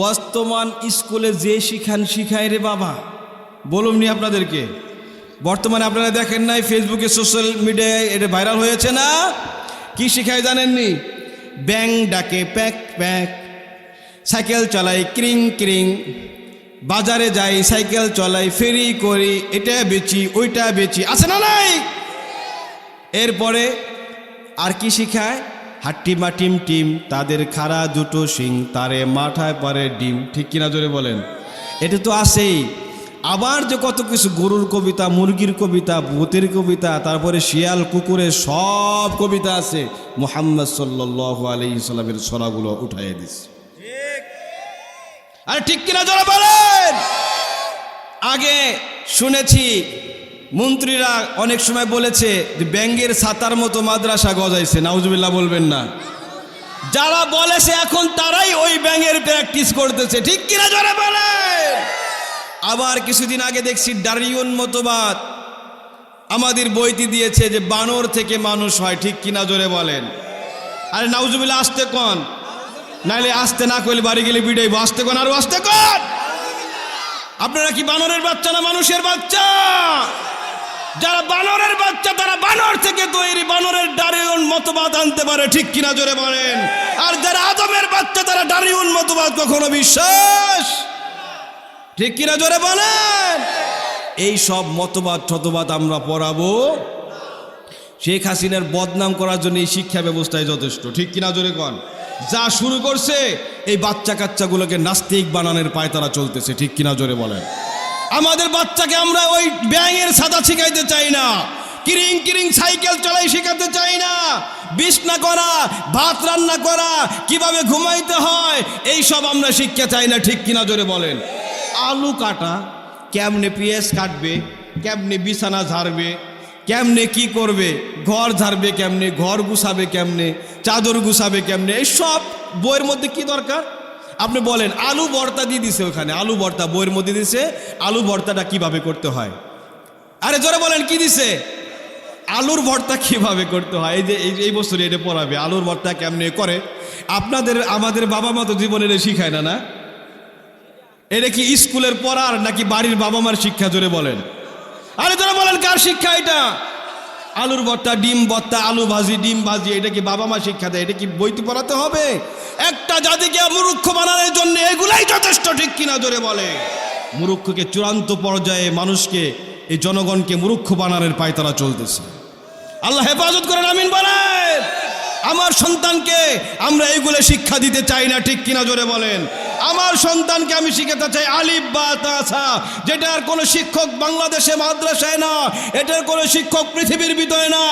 বর্তমান স্কুলে যে শিখান, শিখায় রে বাবা। বলুমনি আপনাদেরকে। বর্তমানে আপনারা দেখেন নাই ফেসবুকে সোশ্যাল মিডিয়ায় এটা ভাইরাল হয়েছে না? কি শিখায় জানেননি ব্যাং ডাকে প্যাক প্যাক। সাইকেল চলাই ক্রিং ক্রিং। বাজারে যাই, সাইকেল চলাই, ফেরি করি, এটা বেচি, ওইটা বেচি। আছে না নাই? এরপরে আর কি শিখায়? হাট্টিমা টিম টিম তাদের খাড়া দুটো শিং, তারে মাথায় পারে ডিম। ঠিক কিনা জোরে বলেন? এটা তো আছেই। আবার যে কত কিছু, গরুর কবিতা, মুরগির কবিতা, ভূতের কবিতা, তারপরে শিয়াল, কুকুরের সব কবিতা আছে। মোহাম্মদ সাল্লাহ আলি ইসলামের ছড়াগুলো উঠাইয়ে দিচ্ছে আরে ঠিক কিনা জোরে বলেন? আগে শুনেছি মন্ত্রীরা অনেক সময় বলেছে যে ব্যাঙ্গের ছাতার মতো মাদ্রাসা গজাইছে, নাউজুবিল্লাহ বলবেন না। যারা বলেছে এখন তারাই ওই ব্যাঙের প্র্যাকটিস করতেছে, ঠিক কিনা জোরে বলে আবার কিছুদিন আগে দেখছি ডারিয়ন মতবাদ আমাদের বইতে দিয়েছে যে বানর থেকে মানুষ হয়, ঠিক কিনা জোরে বলেন? আরে নাউজুবিল্লাহ, আসতে কন। নাইলে আসতে না করলে বাড়ি গেলে বিড়াইবো আসতে কন আরও আসতে কন? আপনারা কি বানরের বাচ্চা না মানুষের বাচ্চা? যারা বানরের বাচ্চা, তারা বানর থেকে তৈরি, বানরের ডারিউন মতবাদ আনতে পারে, ঠিক কিনা জোরে বলেন? আর যারা আদমের বাচ্চা, তারা ডারিউন মতবাদ কখনো বিশ্বাস? ঠিক কিনা জোরে বলেন? এই সব মতবাদ, ঠতবাদ আমরা পড়াবো। শেখ হাসিনার বদনাম করার জন্য এই শিক্ষা ব্যবস্থায় যথেষ্ট, ঠিক কিনা জোরে কন? যা শুরু করছে, এই বাচ্চা কাচ্চাগুলোকে নাস্তিক বানানোর পায় তারা চলতেছে, ঠিক কিনা জোরে বলেন? আমাদের বাচ্চাকে আমরা ওই ব্যাঙের সাদা শিখাইতে চাই না। কিরিং কিরিং সাইকেল চালাই শেখাতে চাই না। বিছনা করা, ভাত রান্না করা, কীভাবে ঘুমাইতে হয় এই সব আমরা শিক্ষা চাই না, ঠিক কিনা জোরে বলেন। আলু কাটা, কেমনে পেঁয়াজ কাটবে, কেমনে বিছানা ঝাড়বে, কেমনে কি করবে, ঘর ঝাড়বে কেমনে, ঘর গুছাবে কেমনে, চাদর গুছাবে কেমনে এই সব বইয়ের মধ্যে কি দরকার? আপনি বলেন, আলু ভর্তা দিয়ে দিছে ওখানে। আলু ভর্তা বইয়ের মধ্যে দিছে। আলু ভর্তাটা কীভাবে করতে হয়? আরে জোরে বলেন, কি দিছে? আলুর ভর্তা কীভাবে করতে হয়? এই যে, এই এই বছর এটা পড়াবে। আলুর ভর্তা কেমনে করে? আপনাদের, আমাদের বাবা মা তো জীবনে এটা শিখায় না না? এটা কি স্কুলের পড়ার নাকি বাড়ির বাবা মার শিক্ষা, জোরে বলেন। আরে তোরা বলেন, কার শিক্ষা এটা? আলুর ভর্তা, ডিম ভর্তা, আলু ভাজি, ডিম ভাজি, এটা কি বাবা মা শিক্ষা দেয়? এটা কি বইতে পড়াতে হবে? একটা জাতিকে মূর্খ বানানোর জন্য এগুলাই যথেষ্ট, ঠিক কিনা জোরে বলে? মূর্খকে চূড়ান্ত পর্যায়ে মানুষকে, এই জনগণকে মূর্খ বানানোর পায় তারা চলতেছে। আল্লাহ হেফাজত করেন, আমিন বলেন। আমার সন্তানকে আমরা এইগুলো শিক্ষা দিতে চাই না, ঠিক কিনা জোরে বলেন। আমার সন্তানকে আমি শিখাতে চাই আলিফ বা তাসা, যেটার কোনো শিক্ষক বাংলাদেশে মাদ্রাসায় না, এটার কোনো শিক্ষক পৃথিবীর ভিতরে না।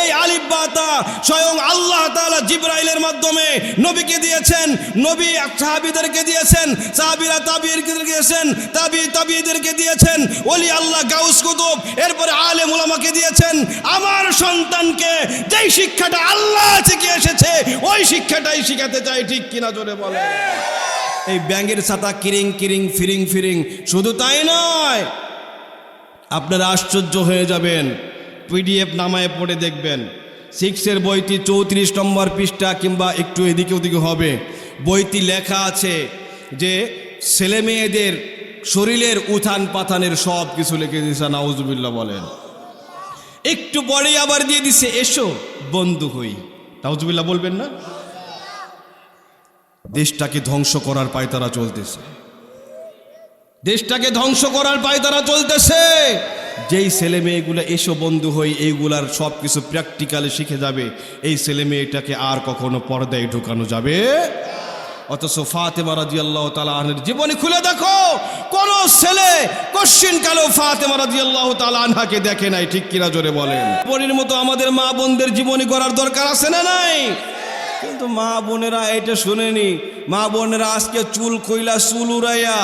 এই আলিফ বা তা স্বয়ং আল্লাহ তাআলা জিব্রাইলের মাধ্যমে নবীকে দিয়েছেন, নবী সাহাবিদেরকে দিয়েছেন, সাহাবীরা তাবিরকে দিয়েছেন, তাবি তাবিদেরকে দিয়েছেন, ওলি আল্লাহ গাউস কুতুব, এরপরে আলেম উলামাকে দিয়েছেন। আমার সন্তানকে যেই শিক্ষাটা আল্লাহ থেকে এসেছে, ওই শিক্ষাটাই শিখাতে চাই, ঠিক কিনা জোরে বলে এই ব্যাঙের ছাতা কিরিং কিরিং, ফিরিং ফিরিং। শুধু তাই নয়, আপনারা আশ্চর্য হয়ে যাবেন। পিডিএফ নামায় পড়ে দেখবেন। সিক্সের বইটি চৌত্রিশ নম্বর পৃষ্ঠা কিংবা একটু এদিকে ওদিকে হবে। বইটি লেখা আছে যে, ছেলে মেয়েদের শরীরের উথান পাথানের সব কিছু লিখে দিয়েছে, নাউজুবিল্লাহ বলেন। একটু পরেই আবার দিয়ে দিছে, এসো বন্ধু হই। নাউজুবিল্লাহ বলবেন না? দেশটাকে ধ্বংস করার পায় তারা চলতেছে। দেশটাকে ধ্বংস করার পায় তারা চলতেছে। যেই ছেলে মেয়েগুলো এসো বন্ধু হই এইগুলার সব কিছু প্র্যাকটিক্যালি শিখে যাবে, এই ছেলে মেয়েটাকে আর কখনো পর্দায় ঢুকানো যাবে অথচ ফাতেমা রাজি আল্লাহ তালাহের জীবনী খুলে দেখো, কোন ছেলে কশ্চিন কালো ফাতেমা রাজি আল্লাহ তালাহাকে দেখে নাই, ঠিক কিনা জোরে বলেন। পরির মতো আমাদের মা বোনদের জীবনী করার দরকার আছে না নাই? কিন্তু মা বোনেরা এটা শুনেনি। মা বোনেরা, আজকে চুল কইলা চুল উড়াইয়া,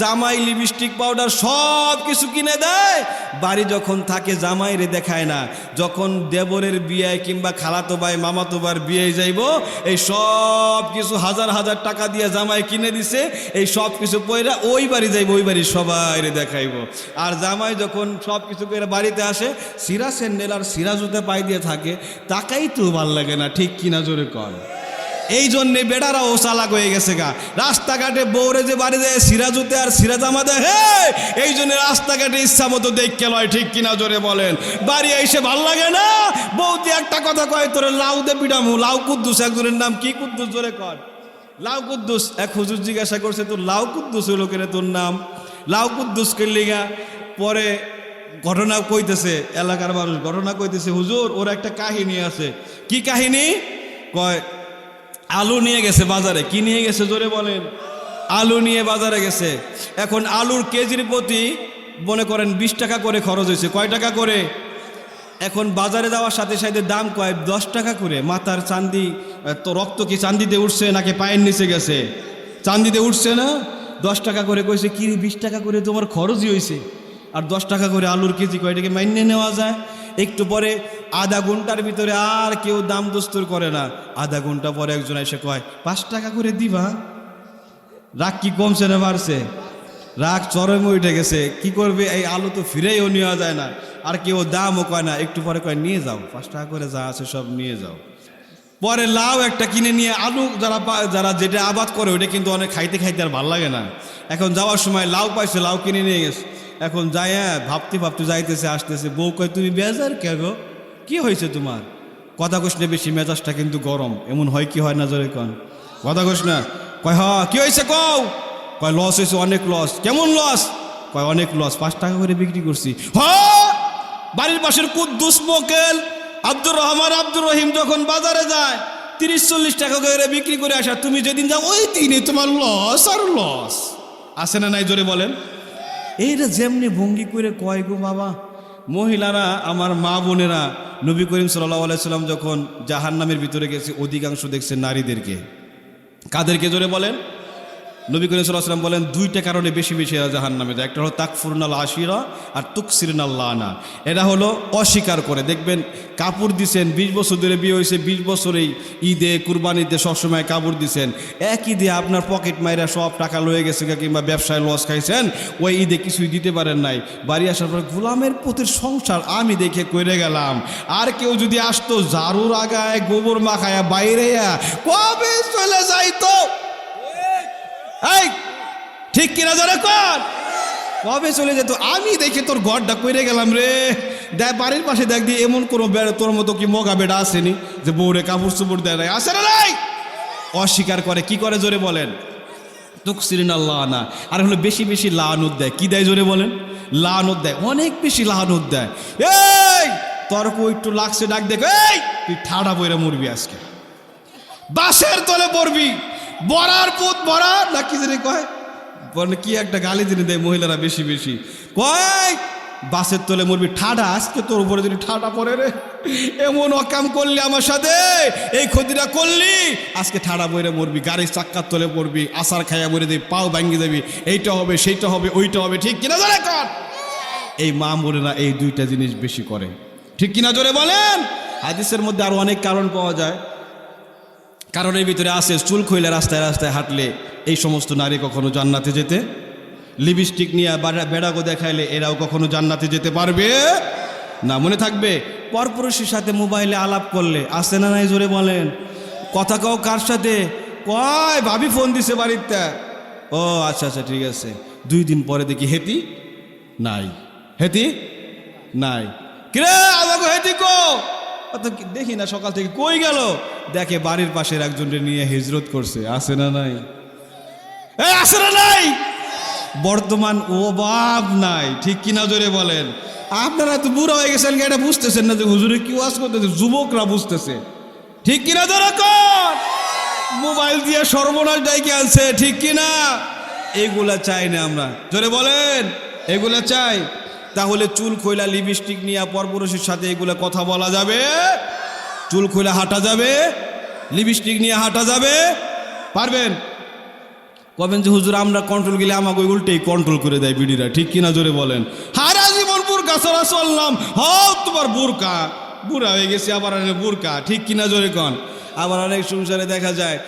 জামাই লিপস্টিক পাউডার সব কিছু কিনে দেয়। বাড়ি যখন থাকে জামাই রে দেখায় না। যখন দেবরের বিয়ে কিংবা খালাতো ভাই, মামাতো ভাইয়ের বিয়ে যাইব, এই সব কিছু হাজার হাজার টাকা দিয়ে জামাই কিনে দিছে, এই সব কিছু পয়রা ওই বাড়ি যাইব, ওই বাড়ি সবাই রে দেখাইব। আর জামাই যখন সব কিছু করে বাড়িতে আসে, সিরা স্যান্ডেল আর সিরা জুতে পাই দিয়ে থাকে তাকাই তো ভালো লাগে না, ঠিক কিনা জোরে কর এই জন্যে বেড়ারাও চালাক হয়ে গেছে গা। রাস্তাঘাটে বৌরে যে বাড়ি দেয়, সিরাজুতে আর সিরাজ আমাদের হে! এই জন্য রাস্তাঘাটে ইচ্ছা মতো দেখকে লয়, ঠিক কিনা জোরে বলেন। বাড়ি এসে ভালো লাগে না? বৌদি একটা কথা কয়, তোরে লাউ দে পিডামু লাউ কুদ্দুস। একজনের নাম কি কুদ্দুস জোরে কর। লাউ কুদ্দুস। এক হুজুর জিজ্ঞাসা করছে, তোর লাউ কুদ্দুস হলো কেন তোর নাম? লাউ কুদ্দুস করলিগা পরে ঘটনা কইতেছে, এলাকার মানুষ ঘটনা কইতেছে, হুজুর, ওর একটা কাহিনী আছে। কি কাহিনী? কয় আলু নিয়ে গেছে বাজারে। কি নিয়ে গেছে জোরে বলেন? আলু নিয়ে বাজারে গেছে। এখন আলুর কেজির প্রতি মনে করেন বিশ টাকা করে খরচ হয়েছে। কয় টাকা করে? এখন বাজারে যাওয়ার সাথে সাথে দাম কয় দশ টাকা করে। মাথার চান্দি তো রক্ত কি চান্দিতে উঠছে নাকি পায়ের নিচে গেছে? চান্দিতে উঠছে না? দশ টাকা করে কইছে কি বিশ টাকা করে তোমার খরচই হয়েছে আর দশ টাকা করে আলুর কেজি কয়টাকে মাইনে নেওয়া যায়। একটু পরে আধা ঘণ্টার ভিতরে আর কেউ দাম দস্তুর করে না। আধা ঘণ্টা পরে একজন এসে কয়, পাঁচ টাকা করে দিবা? রাগ কি কমছে না বাড়ছে? রাগ চরমে উঠে গেছে। কি করবে? এই আলু তো ফিরেও নেওয়া যায় না। আর কেউ দামও কয় না। একটু পরে কয়, নিয়ে যাও, পাঁচ টাকা করে যা আছে সব নিয়ে যাও। পরে লাউ একটা কিনে নিয়ে আলু যারা যারা যেটা আবাদ করে, ওটা কিন্তু অনেক খাইতে খাইতে আর ভালো লাগে না। এখন যাওয়ার সময় লাউ পাইছে, লাউ কিনে নিয়ে গেছে। এখন যাই হ্যাঁ ভাবতে ভাবতে যাইতেছে, আসতেছে, বউ কয়, তুমি বেজার কে গো? কি হয়েছে তোমার? কথা কোশ না বেশি, মেজাজটা কিন্তু গরম। এমন হয় কি হয় না জোরে কন? কথা কোশ না। কয়, হ, কি হয়েছে কও? কয় লস হয়েছে, অনেক লস কেমন লস কয়, অনেক লস পাঁচ টাকা করে বিক্রি করছি। হ? বাড়ির পাশের কুদ্দুস মোকেল, আব্দুর রহমান, আব্দুর রহিম যখন বাজারে যায়, তিরিশ, চল্লিশ টাকা করে বিক্রি করে আসা তুমি যেদিন যাও, ওই দিনই তোমার লস আর লস আছে না নাই জোরে বলেন? এইটা যেমনি ভঙ্গি করে কয় গো বাবা? মহিলারা, আমার মা বোনেরা, নবী করিম সাল্লাহ আলাইসাল্লাম যখন জাহান্নামের ভিতরে গেছে, অধিকাংশ দেখছে নারীদেরকে। কাদেরকে জোরে বলেন? নবী করিম সাল্লাম বলেন, দুইটা কারণে বেশি বেশি জাহান নামে যায়। একটা হলো তাকফুরনাল আশিরা আর তুকসিরনাল্লাহ আনা এরা হলো অস্বীকার করে। দেখবেন, কাপড় দিছেন, বিশ বছর ধরে বিয়ে হয়েছে, বিশ বছরেই ঈদে, কুরবানিতে সবসময় কাপড় দিছেন। এক ঈদে আপনার পকেট মাইরা সব টাকা লয়ে গেছে কিংবা ব্যবসায় লস খাইছেন, ওই ঈদে কিছুই দিতে পারেন নাই। বাড়ি আসার পর, গোলামের প্রতির সংসার আমি দেখে কইরে গেলাম। আর কেউ যদি আসতো, ঝাড়ুর আগায় গোবর মাখায়া বাইরে কবে চলে যাইতো? এই, ঠিক কিনা ধরে কর। কবে চলে যেত? আমি দেখে তোর ঘরটা কইরে গেলাম রে। দেখ, বাড়ির পাশে দেখ দিয়ে এমন কোনো বেড়া, তোর মতো কি মগা বেড়া আসেনি যে বউরে কাপড় চোপড় দেয় নাই? আসে না নাই? অস্বীকার করে, কি করে জোরে বলেন? না। আর হলো বেশি বেশি লানুদ দেয়। কি দেয় জোরে বলেন? লানুদ দেয়। অনেক বেশি লানুদ দেয়। এই, তর্ক একটু লাগছে, ডাক দেখ। তুই ঠাড়া বইরা মরবি আজকে। বাসের তলে পড়বি। বরার পুত বরা না কি জানি কয়? বলে কি একটা গালি দিনে দেয় মহিলারা বেশি বেশি। কয়, বাসের তলে মরবি, ঠাডা, আজকে তোর উপরে যদি ঠাডা পড়ে রে। এমন অকাম করলি আমার সাথে, এই ক্ষতিটা করলি, আজকে ঠাডা বইরে মরবি, গাড়ির চাক্কার তলে পড়বি আসার খাইয়া মরে দেবি, পাও ভাঙ্গি দেবি, এইটা হবে, সেইটা হবে, ওইটা হবে, ঠিক কিনা জোরে কর? এই মা বোনেরা এই দুইটা জিনিস বেশি করে। ঠিক কিনা জোরে বলেন? হাদিসের মধ্যে আরও অনেক কারণ পাওয়া যায়। কারণের ভিতরে আসে চুল খইলে রাস্তায় রাস্তায় হাঁটলে এই সমস্ত নারী কখনো জান্নাতে যেতে লিপস্টিক নিয়ে বাড়া- বেড়াগো দেখাইলে এরাও কখনো জান্নাতে যেতে পারবে? না, মনে থাকবে? পরপুরুষের সাথে মোবাইলে আলাপ করলে আসে না নাই জোরে বলেন? কথা কও কার সাথে? কয়, ভাবি ফোন দিছে বাড়িতে। ও আচ্ছা আচ্ছা ঠিক আছে। দুই দিন পরে দেখি হেতি নাই। হেতি নাই। কিরে, আমাকে হেতি কো? দেখি না, সকাল থেকে কই গেল? দেখে বাড়ির পাশের একজনকে নিয়ে হিজরত করছে। আসে না নাই? আসে না নাই? বর্তমান অভাব নাই। ঠিক কিনা জোরে বলেন? আপনারা তো বুড়া হয়ে গেছেন এটা বুঝতেছেন না যে হুজুরে কি ওয়াজ করতেছে, যুবকরা বুঝতেছে। ঠিক কিনা জোরে মোবাইল দিয়ে সর্বনাশ ডাইকে আনছে, ঠিক কিনা? এগুলা চাই না আমরা। জোরে বলেন, এগুলা চাই। তাহলে চুল খোলা লিপস্টিক নিয়ে পরপুরুষের সাথে এগুলা কথা বলা যাবে? চুল খোলা হাঁটা যাবে? লিপস্টিক নিয়ে হাঁটা যাবে? পারবেন? কবেন যে, হুজুর, আমরা কন্ট্রোল গেলে আমাকে ওই উল্টেই কন্ট্রোল করে দেয় বিডিরা। ঠিক কিনা জোরে বলেন। হারা জীবন বুরকা ছাড়া চললাম হও তোমার বুরকা বুড়া হয়ে গেছে, আবার বুরকা ঠিক কিনা জোরে কন। আবার অনেক সংসারে দেখা যায়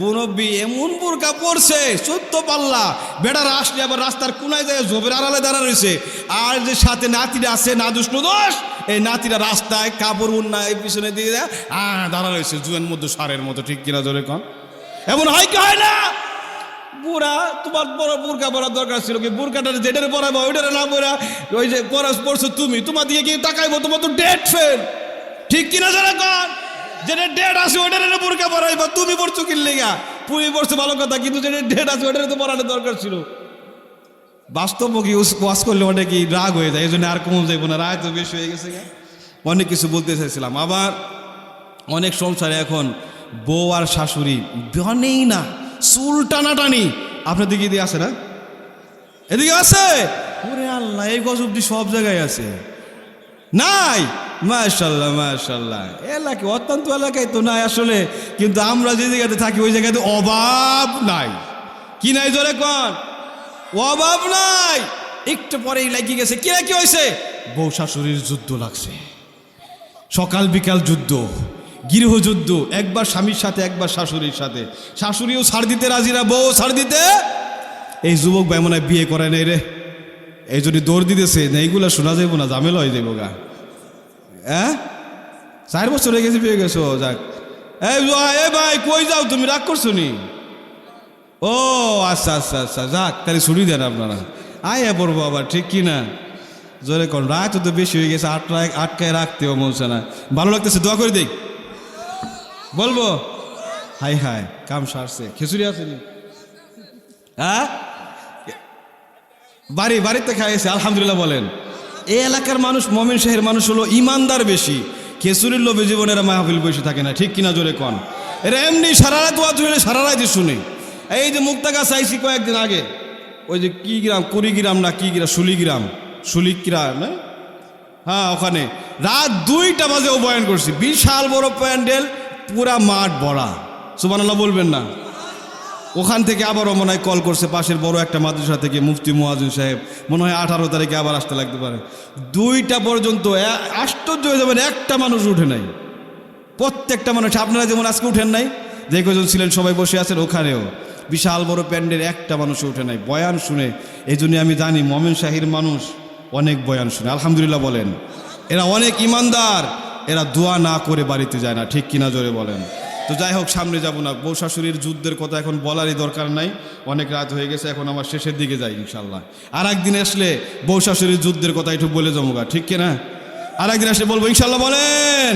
মুরব্বী এমন বুরকা পড়ছে সত্য পাল্লা। বেড়ার আসলে আবার রাস্তার কোনায় যায় জোবের আড়ালে দাঁড়া রয়েছে। আর যে সাথে নাতিরা আছে না দুষ্ণ দোষ, এই নাতিরা রাস্তায় কাপড় উন্না এই পিছনে দিয়ে দেয় আ দাঁড়া রয়েছে, জুয়ের মধ্যে সারের মতো, ঠিক কিনা জোরে কন? এমন হয় কি হয় না? বুড়া, তোমার বড় বুরকা পরার দরকার ছিল কি? বুরকাটা যেটারে পরাবো, ওইটারে না পরা, ওই যে পরাস পড়ছো তুমি, তোমার দিকে কি তাকাইবো, তোমার তো ডেট ফেল ঠিক কিনা যারা কন? যেটা ডেট আছে, ওইটারে না বুরকা পরাইবা। তুমি পড়ছো কি লেগা? পুরি পড়ছো ভালো কথা, কিন্তু যেটা ডেট আছে, ওইটারে তো পড়ানোর দরকার ছিল। বাস্তব কি ওয়াশ করলে কি রাগ হয়ে যায় এই জন্য আর কম যাইব না রাগ তো বেশি হয়ে গেছে গা। অনেক কিছু বলতে চাইছিলাম। আবার অনেক সংসারে এখন বউ আর শাশুড়ি বনেই না, চুল টানাটানি। আপনার দিকে দিয়ে আছে না? এদিকে আছে? ওরে আল্লাহ, এই গজবটি সব জায়গায় আছে। নাই! মাশাল্লাহ মাশাল্লাহ এলাকা, অত্যন্ত এলাকায় তো নাই আসলে, কিন্তু আমরা যে জায়গাতে থাকি, ওই জায়গাতে অভাব নাই। কি নাই জোরে কন? অভাব নাই। একটু পরেই লাগিয়ে গেছে। কি কি হয়েছে বউ শাশুড়ির যুদ্ধ লাগছে। সকাল বিকাল যুদ্ধ, গৃহযুদ্ধ, একবার স্বামীর সাথে, একবার শাশুড়ির সাথে। শাশুড়িও ছাড় দিতে রাজি না বউ ছাড় দিতে। এই যুবক ভাই মনে বিয়ে করে নাই রে। এই যদি দৌড় দিতেছে না এইগুলা শোনা যাইব না, ঝামেলা হয়ে যাইব গা। হ্যাঁ? চার বছর হয়ে গেছে বিয়ে গেছো যাক। এই ভাই, কই যাও তুমি? রাগ করছ নি? ও আচ্ছা আচ্ছা আচ্ছা যাক তাহলে ছুটি দেন আপনারা। আয় পড়ব আবার ঠিক কি না? জোরে কোন রাত তো বেশি হয়ে গেছে আটটায় আটকায় রাখতেও মনছে না। ভালো লাগতেছে দোয়া করে দিই। বলব? হাই হাই কাম সারছে। খিচুড়ি আছে নি? হ্যাঁ? বাড়ি বাড়িতে খাইয়েছে আলহামদুলিল্লাহ বলেন। এই এলাকার মানুষ মমিন শাহের মানুষ হলো ইমানদার বেশি। খেসুরির লোভে জীবনের মাহফিল বসে থাকে না, ঠিক কিনা জোরে কন? এরা এমনি সারা রাত ওয়াজ হইলে সারা রাত শুনে। এই যে মুক্তাগা চাইছি কয়েকদিন আগে, ওই যে কি গ্রাম কুড়িগ্রাম না কি গ্রাম শুলিগ্রাম শুলিগ্রাম না? হ্যাঁ ওখানে। রাত দুইটা বাজে ও বয়ান করছি। বিশাল বড় প্যান্ডেল, পুরা মাঠ ভরা। সুবানাল্লাহ বলবেন না। ওখান থেকে আবারও মনে হয় কল করছে পাশের বড় একটা মাদ্রাসা থেকে মুফতি মুয়াজুন সাহেব। মনে হয় আঠারো তারিখে আবার আসতে লাগতে পারে। দুইটা পর্যন্ত আশ্চর্য হয়ে যাবেন, একটা মানুষ উঠে নাই। প্রত্যেকটা মানুষ, আপনারা যেমন আজকে উঠেন নাই যে কজন ছিলেন সবাই বসে আছেন ওখানেও। বিশাল বড় প্যান্ডেল, একটা মানুষ উঠে নাই। বয়ান শুনে, এই জন্য আমি জানি মমিন শাহির মানুষ অনেক বয়ান শুনে। আলহামদুলিল্লাহ বলেন। এরা অনেক ইমানদার, এরা দোয়া না করে বাড়িতে যায় না। ঠিক কিনা জোরে বলেন। তো যাই হোক, সামনে যাব না। বউ শাশুড়ির যুদ্ধের কথা এখন বলারই দরকার নাই। অনেক রাত হয়ে গেছে, এখন আমার শেষের দিকে যাই ইনশাল্লাহ আর একদিন আসলে বউ শাশুড়ির যুদ্ধের কথা একটু বলে জমগা ঠিক কিনা? আর একদিন আসলে বলব ইনশাল্লাহ বলেন!